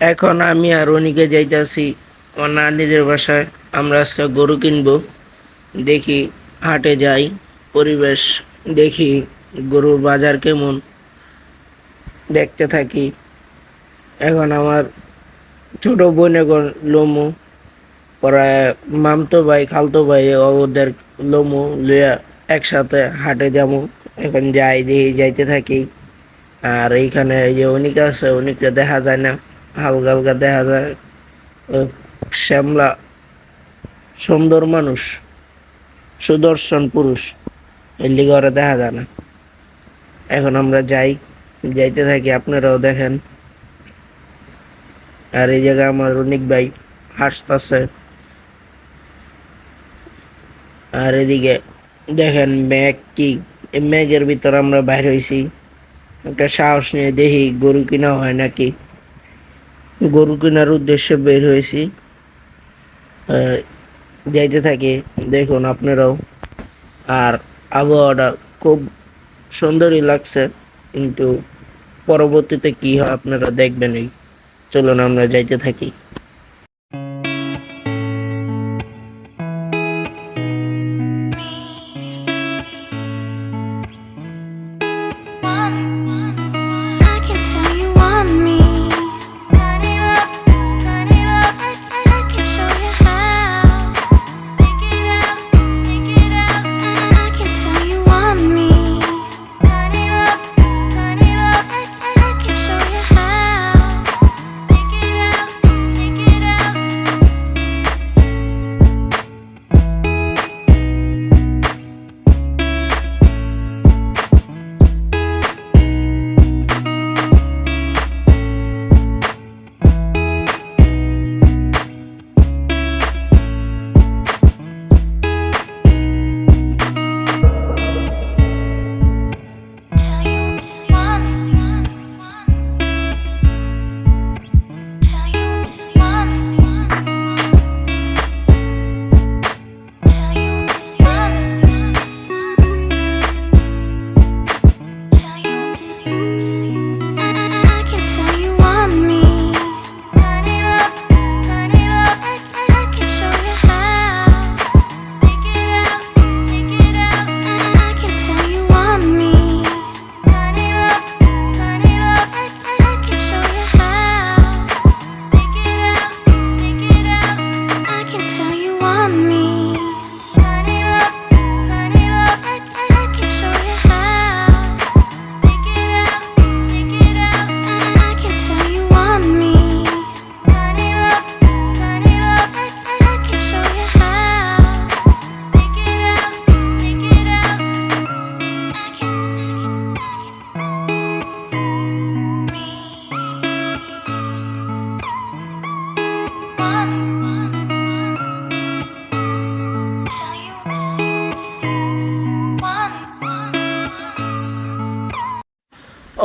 এখন আমি আর অনিকে যাইতাছি, আমার নানিদের বাসায়। আমরা আজকে গরু কিনবো, দেখি হাটে যাই, পরিবেশ দেখি গরুর বাজার কেমন, দেখতে থাকি। এখন আমার ছোট বোনেগণ লোমো, পরে মামতো ভাই, খালতো ভাই, ওদের লোমো লইয়া একসাথে হাটে যাব। এখন যাই দেখি, যাইতে থাকি। আর এইখানে এই যে অনিকা আছে অনিকটা দেখা যায় না। হালকা হালকা দেখা যায়। শ্যামলা, সুন্দর মানুষ, সুদর্শন পুরুষ এর লিগে ওরা দেখা যায় না। এখন আমরা যাই, যাইতে থাকি, আপনারাও দেখেন। আর এই জায়গায় আমার অনেক ভাই হাসতেছে। আর এদিকে দেখেন ম্যাগ কি, এই ম্যাগের ভিতর আমরা বাইর হয়েছি একটা সাহস নিয়ে দেখি গরু কিনা হয় নাকি। গরু কেনার উদ্দেশ্যে বের হয়েছি। যাইতে থাকি, দেখুন আপনারাও। আর আবহাওয়াটা খুব সুন্দরই লাগছে, কিন্তু পরবর্তীতে কি হয় আপনারা দেখবেনই। চলুন আমরা যাইতে থাকি।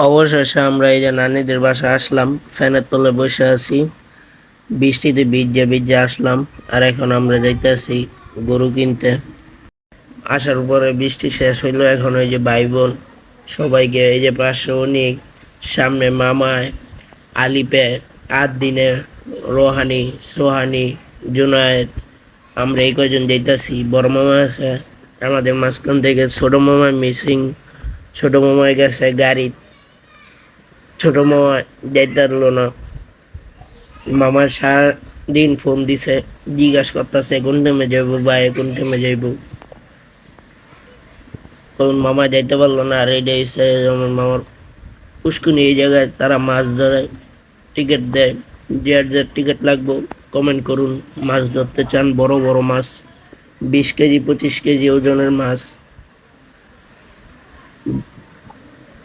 অবশেষে আমরা এই যে নানিদের বাসা আসলাম, ফ্যানের তলে বসে আছি, বৃষ্টিতে ভিজে ভিজে আসলাম, আর এখন আমরা যাইতেছি গরু কিনতে। আসার পরে বৃষ্টি শেষ হইল, এখন ওই যে ভাই বোন সবাইকে এই যে পাশে অনেক সামনে মামায়, আলিপে আট দিনে রোহানি, সোহানি, জুনায়েদ, আমরা এই কজন যাইতাছি, বড় মামা আছে, আমাদের মাঝখান থেকে ছোটো মামা মিসিং, ছোটো মামায় গেছে গাড়ি ছোট মামা যাইতে পারল না। মামার সারাদিন ফোন দিছে, জিজ্ঞাসা করতেছে, কোন টাইমে যাইবো ভাই? কোন টাইমে যাইবো? তখন মামা যাইতে পারল না, আর এইটা হচ্ছে আমার মামার পুষ্কুনি এই জায়গায় তারা মাছ ধরে টিকিট দেয়। যার যার টিকিট লাগবে কমেন্ট করুন। মাছ ধরতে চান বড় বড় মাছ, বিশ কেজি, পঁচিশ কেজি ওজনের মাছ।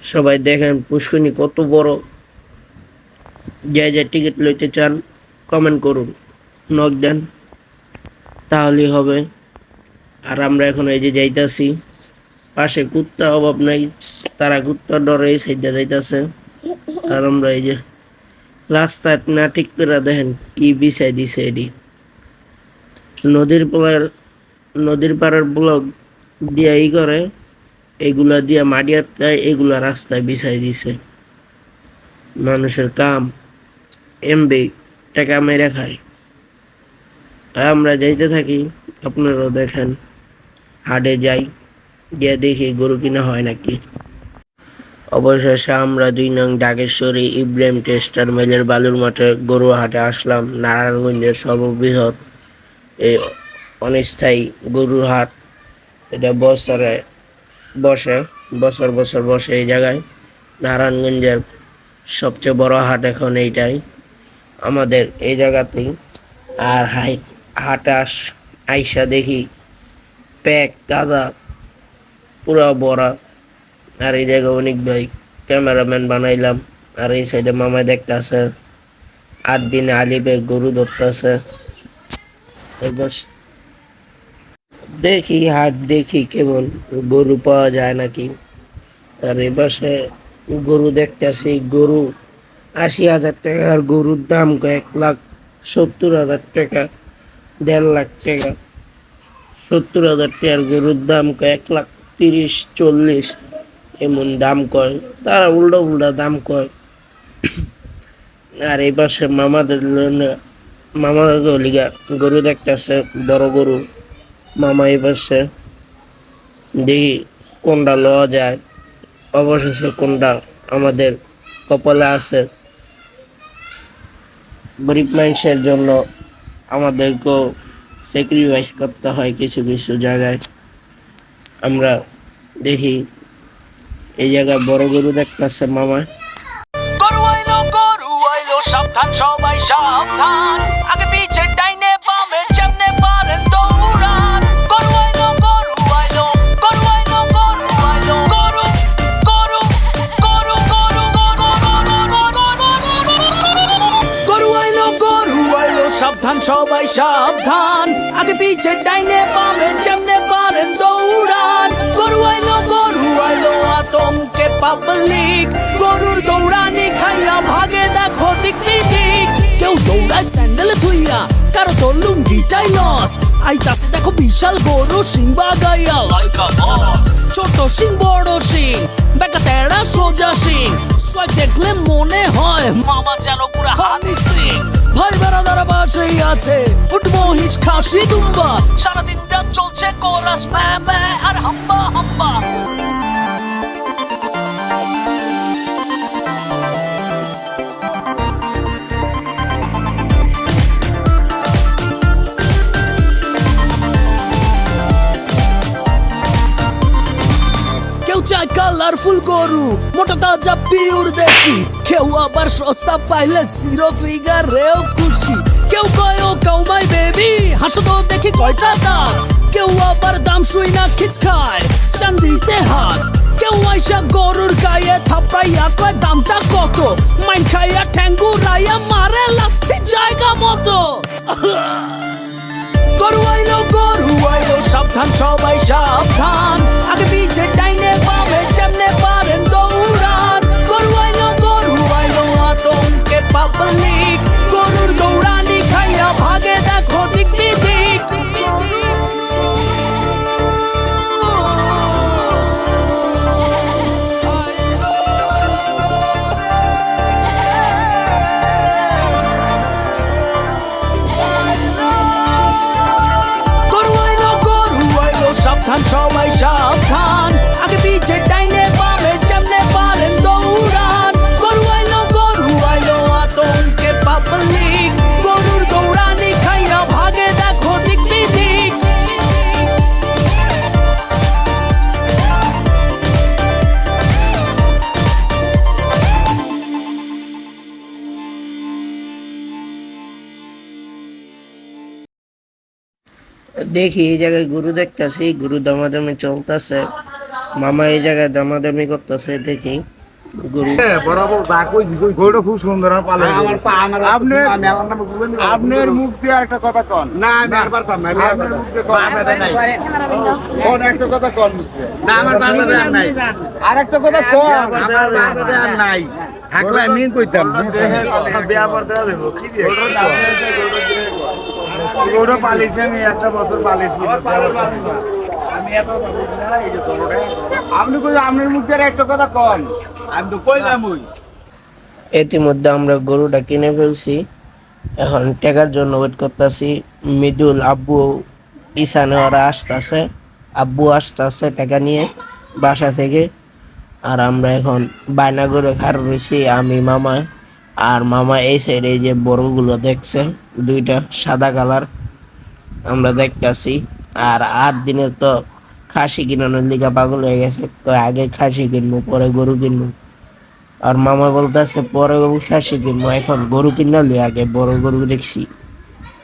সবাই দেখেন, পুষ্করণী কত বড়। যে যে টিকিট লইতে চান কমেন্ট করুন নক দেন, তাহলেই হবে। আর আমরা এখন এই যে যাইতাছি, পাশে কুত্তা অভাব নাই, তারা কুত্তার ডরে এই সাইডে যাইতাছে। আর আমরা এই যে রাস্তা না ঠিক করে দেখেন, কি বিছাই দিছে এটি। নদীর পাড়ের নদীর পাড়ের ব্লক দিয়ে ই করে। এগুলা দিয়ে মাটি আটকায়, এগুলা রাস্তায় বিছাই দিছে। মানুষের কাম, এমবি, টাকা মেরে খায়। আমরা যাইতে থাকি, আপনারাও দেখেন, হাটে যাই, গিয়ে দেখি গরু কিনা হয় নাকি। অবশেষে আমরা দুই নং ডাকেশ্বরী ইব্রাহিম টেস্টার মেলের বালুর মাঠে গরু হাটে আসলাম। নারায়ণগঞ্জের সর্ববৃহৎ এই অনিস্থায়ী গরুর হাট। এটা বছরে বসে, বছর বছর বসে এই জায়গায়। নারায়ণগঞ্জের সবচেয়ে বড় হাট এখন এইটাই। আমাদের এই জায়গাতেই। আর হাই, হাটে আস, আইসা দেখি প্যাক কাদা পুরো বড়া আর এই জায়গায় অনেক ভাই, ক্যামেরাম্যান বানাইলাম। আর এই সাইডে মামাই দেখতে আছে আট দিনে আলি ভাই গরু ধরতে আছে দেখি, হাট দেখি কেমন গরু পাওয়া যায় নাকি? আর এ পাশে গরু দেখতেছি, গরু আশি হাজার টাকা, আর গরুর দাম এক লাখ সত্তর হাজার টাকা, দেড় লাখ টাকা। সত্তর হাজার টাকার গরুর দাম এক লাখ তিরিশ, চল্লিশ, এমন দাম কয়। তারা উল্টা উল্টা দাম কয়। আর এই পাশে মামাদের মামাদের লিগা গরু দেখতেছে, বড় গরু। মামা এই পাশে। দেখি কোনটা লওয়া যায়। অবশেষে কোনটা আমাদের কপালে আছে। গরিব মানুষের জন্য আমাদেরকেও স্যাক্রিফাইস করতে হয় কিছু কিছু জায়গায়। আমরা দেখি এই জায়গায় বড় গরু দেখতেছে মামা সাবধান সবাই, সাবধান। আগে সবাই সাবধান। আগে পিছে ডাইনে বামে যেমনে পারেন দৌড়ান। গরু আইলো গরু আইলো আতঙ্কে পাবলিক গরুর দৌড়ানি খাইয়া ভাগে দেখো দিক কেউ দৌড়ায় স্যান্ডেল থুইয়া কারও তোর লুঙ্গিটাই লস। আইতাছে দেখো বিশাল গরু সিংবা গাইয়া ছোট সিং বড় সিং বেকা তেড়া সোজা সিং সোয়াই দেখলে মনে হয় মামা আছে। উঠবো হিচ খাসি দুম্বা। সারাদিনটা চলছে কোরাস ম্যা ম্যা আর হাম্বা হাম্বা। কালারফুল গরু, মোটা তাজা পিওর দেশি। কেউ আবার সস্তা পাইলে জিরো ফিগার রেও খুশি। কেউ কয়, ও কাউমাই বেবি হাসো তো দেখি কয়টা দাঁত। কেউ আবার দাম শুই না খিচ খায়, চান্দিতে হাত। কেউ আইসা গরুর গায়ে থাপড়াইয়া কয়, দামটা কত? মাইন খাইয়া ঠ্যাঙ্গু রাইয়া মারে লাথি জায়গা মতো। গরু আইলো গরু আইলো, সাবধান, সবাই সাবধান। আগে পিছে দেখি এই জায়গায় গরু দেখতেছি গরু দামাদামি চলতেছে। মামা এই জায়গায় দামাদামি করতেছে দেখি। গরু বরাবর কই কই গরুটা খুব সুন্দর আর পালে আমার পা আমার আপনি আপনার মুখ দিয়ে একটা কথা কন। না আমি একবার কন না আপনার মুখ দিয়ে কন। নাই। কোন একটা কথা কন না আমার বাজারে আর নাই। আর কথা কন। আমার বাজারে আর নাই। থাকলে আমি কইতাম বিয়া করতে দেব কি দিয়ে? গরু পালিছে আমি একটা বছর পালিছি আমি এত আপনি কই আপনার মুখ দিয়ে একটা কথা কন। আমি তো কইলাম ওই? ইতিমধ্যে আমরা গরুটা কিনে ফেলছি। এখন টাকার জন্য ওয়েট করতেছি। মিডুল আব্বু ইসানে ওরা আসতেছে। আব্বু আসতেছে টাকা নিয়ে বাসা থেকে। আর আমরা এখন বায়না করে খার রয়েছি আমি মামা। আর মামা এই সাইডে যে বড়গুলো দেখছে দুইটা সাদা কালার আমরা দেখতাছি। আর আট দিনের তো খাসি কিনানোর লিগা পাগল হয়ে গেছে। কয় আগে খাসি কিনবো, পরে গরু কিনবো। আর মামা বলতেছে, পরে খাসি কিনবো, এখন গরু কিনলে আগে বড় গরু দেখছি।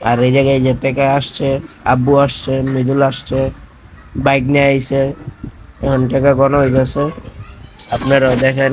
আর এই জায়গায় যে টেকা আসছে, আব্বু আসছে, মৃদুল আসছে, বাইক নিয়ে আইছে, এখন টেকা কোনো হয়ে গেছে। আপনারাও দেখেন।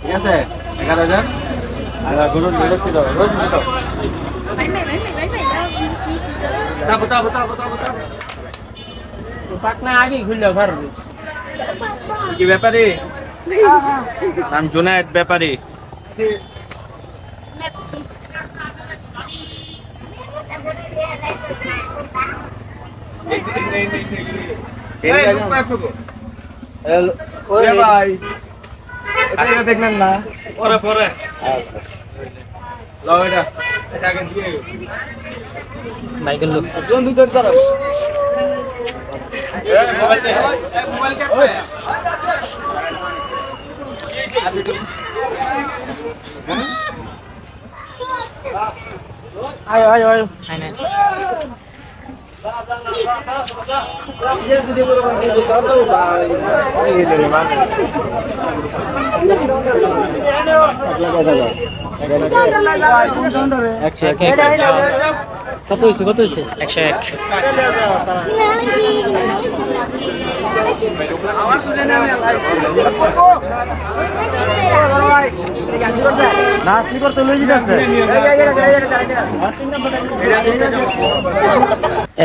ঠিক আছে এগারো হাজার আর গরুর গরুর ছিল। রোজ তাবো পাকনা আগে খুললে ঘর। কি ব্যাপারে? নাম জুনায়েদ ব্যাপারে ভাই এটা দেখলেন না? পরে পরে। আচ্ছা। দিয়ে লোক। কোন দুধ করো। আয় আয় আয়। কত হইছে কত হইছে একশো। এক না কি করতে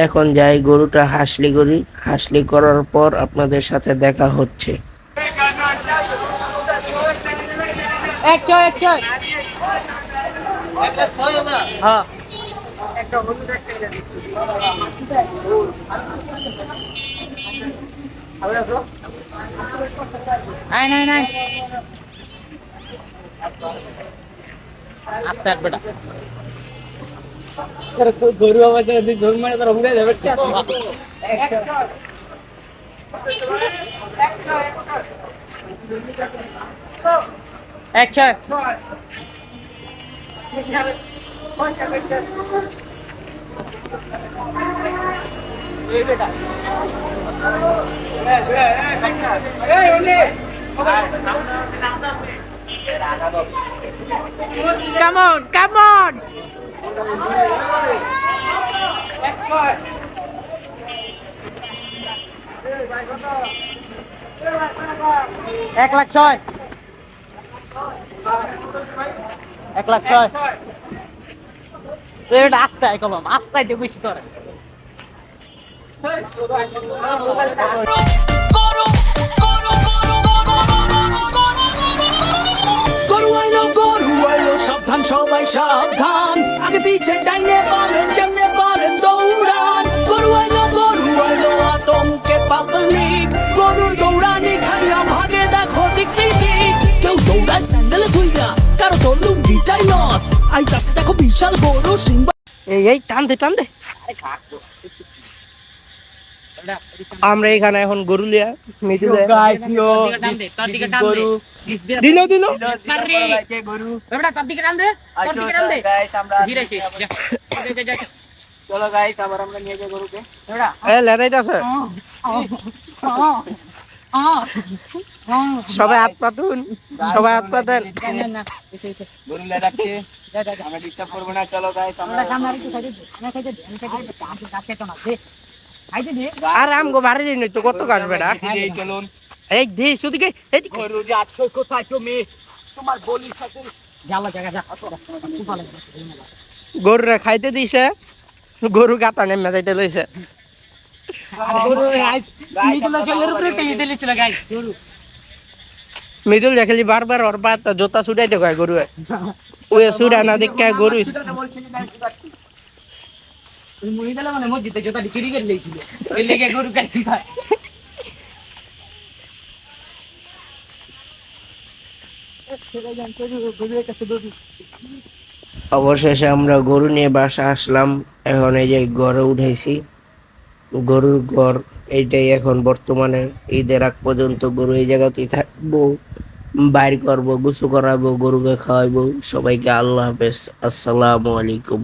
এখন যাই গরুটা হাসলি করি। হাসলি করার পর আপনাদের সাথে দেখা হচ্ছে। নাই আস্তে বেটা। গরু আবার গরু মানে তোর হুঙ্গাই যাবে একশো Come on, come on. এক লাখ ছয় এক লাখ ছয় এটা আস্তায় কলম আস্তায় দিয়ে বেশি তোর গরু আইলো সাবধান সবাই সাবধান। আগে পিছে ডাইনে পারে চেমনে পারেন দৌড়ান। গরু আইলো গরু আইলো আতঙ্কে পাবলিক। গরুর দৌড়ানি খাইয়া ভাগে দেখো দিক কেউ দৌড়ায় স্যান্ডেলে ধুইয়া কারও তোর লুঙ্গিটাই লস আইতাছে দেখো বিশাল গরু সিংহ এই এই টান দে টান দে। আমরা এখানে এখন গরু লিয়া মিডিলে তোর দিকে টান দে দিল দিল। গরু। বেটা তোর দিকে টান দে তোর দিকে টান দে। চলো গাইস আবার আমরা নিয়ে যাই গরুকে। বেটা এ লেদাইতাছে। হ্যাঁ হ্যাঁ সবাই হাত পাতুন সবাই হাত পাতেন। না না গরু লে রাখছে যা যা যা। আমরা ডিস্টার্ব করব না চলো গাইস আমরা সামনে আরেকটু খাইতে আমি খাইতে আমি খাইতে না আর আমগো বাড়ি নই তো কত কাজ বেটা? এই দি সুদিকে এই। গরু যাচ্ছে কোথায় তুমি? তোমার বলির সাথে জ্বালা জায়গা যা খুব গরু রে খাইতে দিছে গরু গাতা নেমে যাইতে লইছে। মিদুল দেখলি বারবার ওর বাত জোতা ছুটাইতে কয় গরু ওই ছুটা না দেখে গরু মানে অবশেষে আমরা গরু নিয়ে বাসা আসলাম। এখন এই যে ঘরে উঠেছি। গরুর ঘর এইটাই এখন বর্তমানে। ঈদের আগ পর্যন্ত গরু এই জায়গাতেই থাকব। বাইর করব গুছু করাবো, গরুকে খাওয়াইবো সবাইকে আল্লাহ হাফেজ। আসসালামু আলাইকুম।